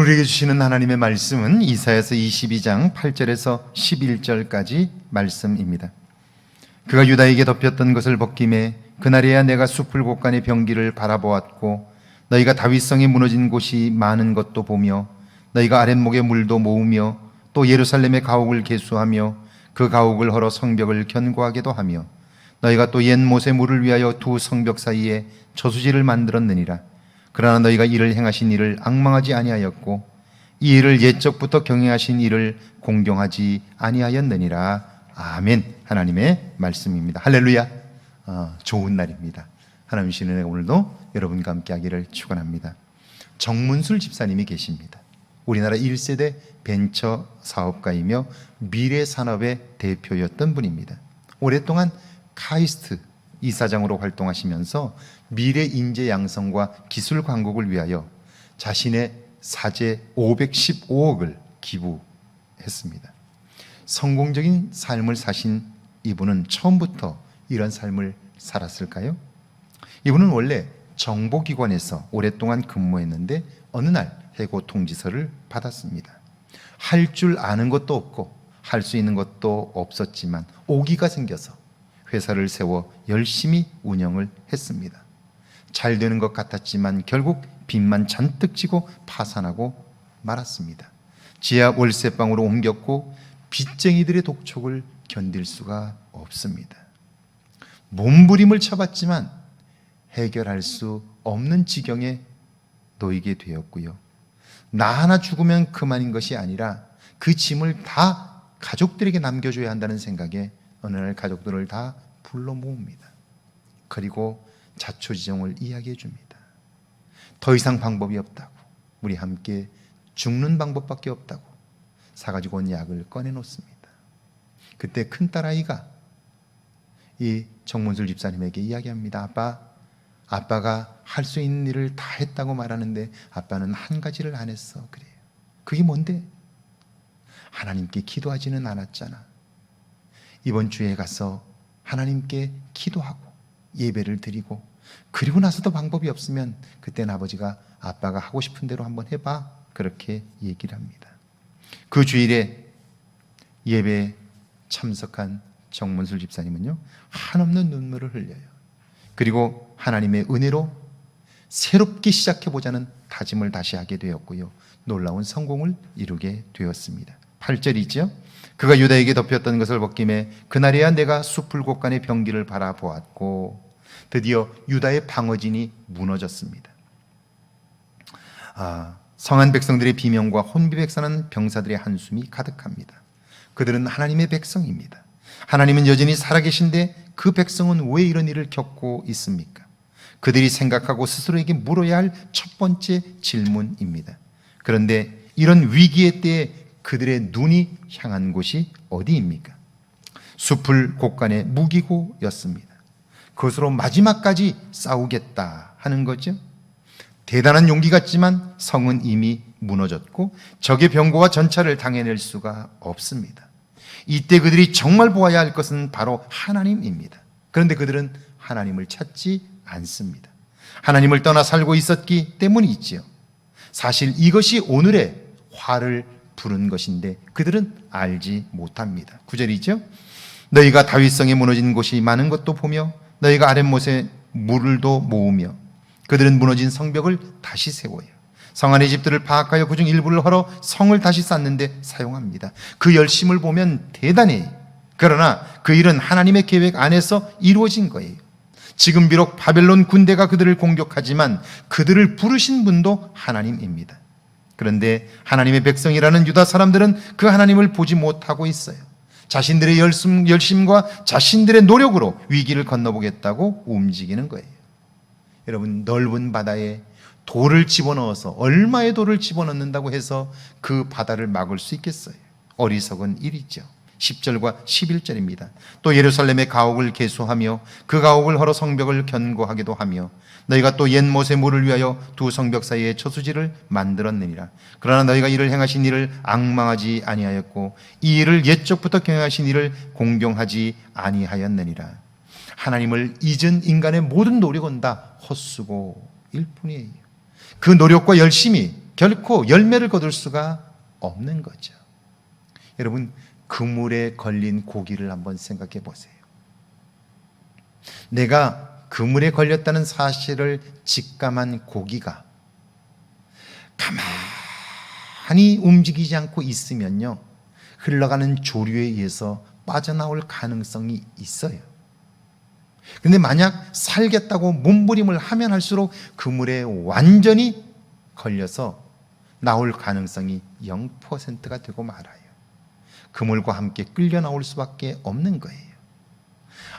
우리에게 주시는 하나님의 말씀은 이사야서 22장 8절에서 11절까지 말씀입니다. 그가 유다에게 덮였던 것을 벗김에 그날에야 내가 숲을 곳간의 병기를 바라보았고 너희가 다윗성에 무너진 곳이 많은 것도 보며 너희가 아랫목의 물도 모으며 또 예루살렘의 가옥을 개수하며 그 가옥을 헐어 성벽을 견고하게도 하며 너희가 또 옛 못의 물을 위하여 두 성벽 사이에 저수지를 만들었느니라 그러나 너희가 이를 행하신 일을 악망하지 아니하였고 이 일을 옛적부터 경행하신 일을 공경하지 아니하였느니라. 아멘. 하나님의 말씀입니다. 할렐루야. 어, 좋은 날입니다. 하나님 신은혜 오늘도 여러분과 함께 하기를 축원합니다. 정문술 집사님이 계십니다. 우리나라 1세대 벤처 사업가이며 미래 산업의 대표였던 분입니다. 오랫동안 카이스트 이사장으로 활동하시면서 미래 인재 양성과 기술 광국을 위하여 자신의 사재 515억을 기부했습니다. 성공적인 삶을 사신 이분은 처음부터 이런 삶을 살았을까요? 이분은 원래 정보기관에서 오랫동안 근무했는데 어느 날 해고 통지서를 받았습니다. 할 줄 아는 것도 없고 할 수 있는 것도 없었지만 오기가 생겨서 회사를 세워 열심히 운영을 했습니다. 잘 되는 것 같았지만 결국 빚만 잔뜩 지고 파산하고 말았습니다. 지하 월세방으로 옮겼고 빚쟁이들의 독촉을 견딜 수가 없습니다. 몸부림을 쳐봤지만 해결할 수 없는 지경에 놓이게 되었고요. 나 하나 죽으면 그만인 것이 아니라 그 짐을 다 가족들에게 남겨줘야 한다는 생각에 어느 날 가족들을 다 불러 모읍니다. 그리고 자초지종을 이야기해 줍니다. 더 이상 방법이 없다고. 우리 함께 죽는 방법밖에 없다고. 사가지고 온 약을 꺼내 놓습니다. 그때 큰 딸아이가 이 정문술 집사님에게 이야기합니다. 아빠, 아빠가 할 수 있는 일을 다 했다고 말하는데 아빠는 한 가지를 안 했어. 그래요. 그게 뭔데? 하나님께 기도하지는 않았잖아. 이번 주에 가서 하나님께 기도하고 예배를 드리고 그리고 나서도 방법이 없으면 그때는 아버지가 아빠가 하고 싶은 대로 한번 해봐 그렇게 얘기를 합니다. 그 주일에 예배에 참석한 정문술 집사님은요 한없는 눈물을 흘려요. 그리고 하나님의 은혜로 새롭게 시작해 보자는 다짐을 다시 하게 되었고요. 놀라운 성공을 이루게 되었습니다. 8절이죠. 그가 유다에게 덮였던 것을 벗김에 그날에야 내가 숲을 곳간의 병기를 바라보았고 드디어 유다의 방어진이 무너졌습니다. 아, 성한 백성들의 비명과 혼비백산한 병사들의 한숨이 가득합니다. 그들은 하나님의 백성입니다. 하나님은 여전히 살아계신데 그 백성은 왜 이런 일을 겪고 있습니까? 그들이 생각하고 스스로에게 물어야 할 첫 번째 질문입니다. 그런데 이런 위기의 때에 그들의 눈이 향한 곳이 어디입니까? 숲을 곳간에 무기고였습니다. 그것으로 마지막까지 싸우겠다 하는 거죠. 대단한 용기 같지만 성은 이미 무너졌고 적의 병고와 전차를 당해낼 수가 없습니다. 이때 그들이 정말 보아야 할 것은 바로 하나님입니다. 그런데 그들은 하나님을 찾지 않습니다. 하나님을 떠나 살고 있었기 때문이지요. 사실 이것이 오늘의 화를 부른 것인데 그들은 알지 못합니다. 구절이죠. 너희가 다윗성에 무너진 곳이 많은 것도 보며 너희가 아랫못에 물을도 모으며 그들은 무너진 성벽을 다시 세워요. 성 안의 집들을 파악하여 그중 일부를 헐어 성을 다시 쌓는데 사용합니다. 그 열심을 보면 대단해. 그러나 그 일은 하나님의 계획 안에서 이루어진 거예요. 지금 비록 바벨론 군대가 그들을 공격하지만 그들을 부르신 분도 하나님입니다. 그런데 하나님의 백성이라는 유다 사람들은 그 하나님을 보지 못하고 있어요. 자신들의 열심, 열심과 자신들의 노력으로 위기를 건너보겠다고 움직이는 거예요. 여러분, 넓은 바다에 돌을 집어넣어서 얼마의 돌을 집어넣는다고 해서 그 바다를 막을 수 있겠어요? 어리석은 일이죠. 10절과 11절입니다. 또 예루살렘의 가옥을 개수하며 그 가옥을 헐어 성벽을 견고하게도 하며 너희가 또 옛 못의 물을 위하여 두 성벽 사이에 처수지를 만들었느니라. 그러나 너희가 이를 행하신 일을 악망하지 아니하였고 이 일을 옛적부터 경행하신 일을 공경하지 아니하였느니라. 하나님을 잊은 인간의 모든 노력은 다 헛수고일 뿐이에요. 그 노력과 열심이 결코 열매를 거둘 수가 없는 거죠. 여러분, 그물에 걸린 고기를 한번 생각해 보세요. 내가 그물에 걸렸다는 사실을 직감한 고기가 가만히 움직이지 않고 있으면요. 흘러가는 조류에 의해서 빠져나올 가능성이 있어요. 근데 만약 살겠다고 몸부림을 하면 할수록 그물에 완전히 걸려서 나올 가능성이 0%가 되고 말아요. 그물과 함께 끌려 나올 수밖에 없는 거예요.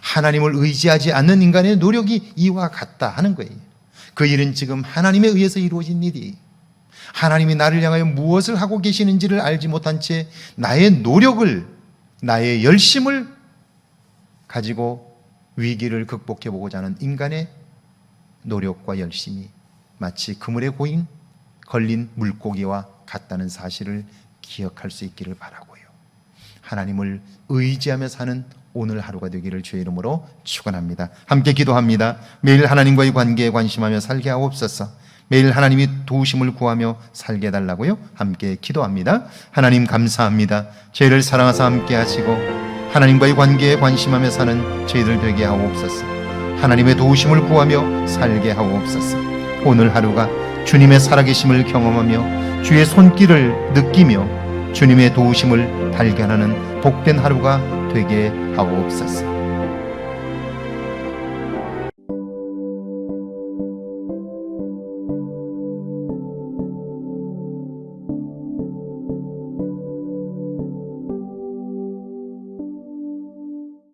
하나님을 의지하지 않는 인간의 노력이 이와 같다 하는 거예요. 그 일은 지금 하나님에 의해서 이루어진 일이 하나님이 나를 향하여 무엇을 하고 계시는지를 알지 못한 채 나의 노력을 나의 열심을 가지고 위기를 극복해 보고자 하는 인간의 노력과 열심이 마치 그물에 고인 걸린 물고기와 같다는 사실을 기억할 수 있기를 바라고요. 하나님을 의지하며 사는 오늘 하루가 되기를 주의 이름으로 축원합니다. 함께 기도합니다. 매일 하나님과의 관계에 관심하며 살게 하옵소서. 매일 하나님이 도우심을 구하며 살게 해달라고요. 함께 기도합니다. 하나님 감사합니다. 저희를 사랑하사 함께 하시고 하나님과의 관계에 관심하며 사는 저희들 되게 하옵소서. 하나님의 도우심을 구하며 살게 하옵소서. 오늘 하루가 주님의 살아계심을 경험하며 주의 손길을 느끼며 주님의 도우심을 발견하는 복된 하루가 되게 하옵소서.